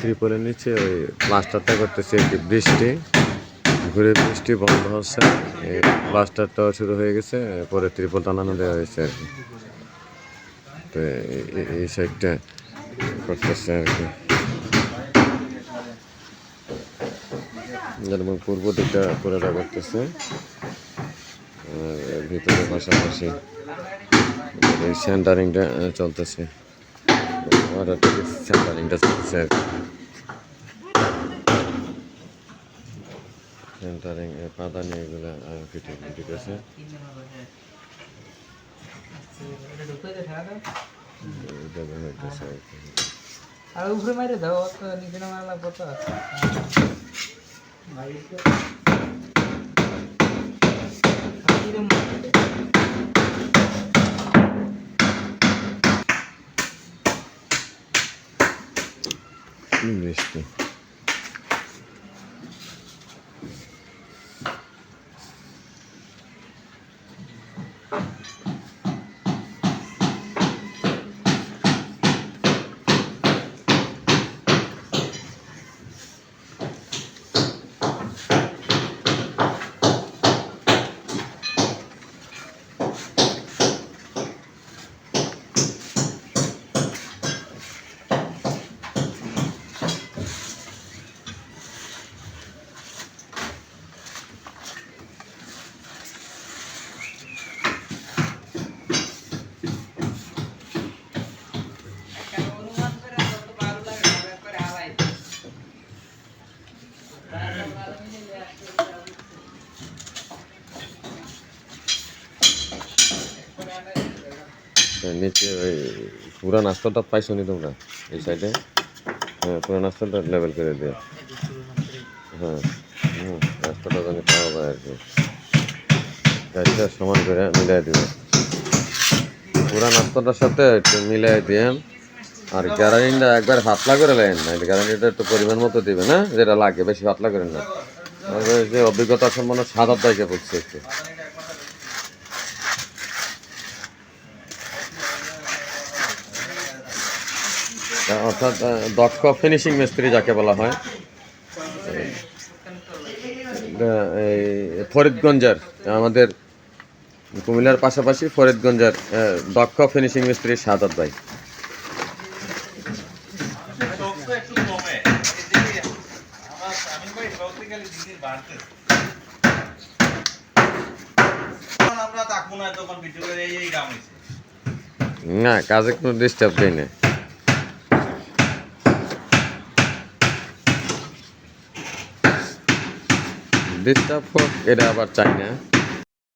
ত্রিপুরের নিচে ওই প্লাস্টারটা করতেছে একটি বৃষ্টি, ঘুরে বৃষ্টি বন্ধ হচ্ছে। এই শুরু হয়ে গেছে পরে ত্রিপুর টানানো দেওয়া হয়েছে আর কি। তো এই সাইডটা করতেছে আর কি। যেমন পূর্ব দিকটা করে করতেছে ভিতরে পাশাপাশি সেন্টারিংটা চলতেছে। সেন্টারিংটা কি। সেন্টারিং পাতা নিয়ে এগুলো দিতেছে এটা হইতেছে আর উপরে মারে দাও নিচে না মারলা কত বৃষ্টি নিচে ওই পুরা নাস্তাটা পাইছো নি তোমরা, এই সাইডে হ্যাঁ পুরা নাস্তাটা লেভেল করে দিয়ে হ্যাঁ হুম রাস্তাটা জানি পাওয়া যায় আর কি। গাড়িটা সমান করে মিলাই দিবে। পুরা নাস্তাটার সাথে একটু মিলাই দিয়ে আর গ্যারান্টিটা একবার পাতলা করে লেন না গ্যারান্টিটা একটু পরিমাণ মতো দিবে না? যেটা লাগে, বেশি পাতলা করে না যে অভিজ্ঞতা সম্পন্ন সাদা দায়কে পড়ছে একটু। অর্থাৎ দক্ষ ফিনিশিং মিস্ত্রি যাকে বলা হয়। ফরিদগঞ্জের আমাদের কুমিল্লার পাশাপাশি ফরিদগঞ্জের দক্ষ ফিনিশিং মিস্ত্রি সাদাত ভাই। না কাজে কোনো ডিস্টার্ব দেয় না ডিস্টার্ব ফক এটা আবার চাই না।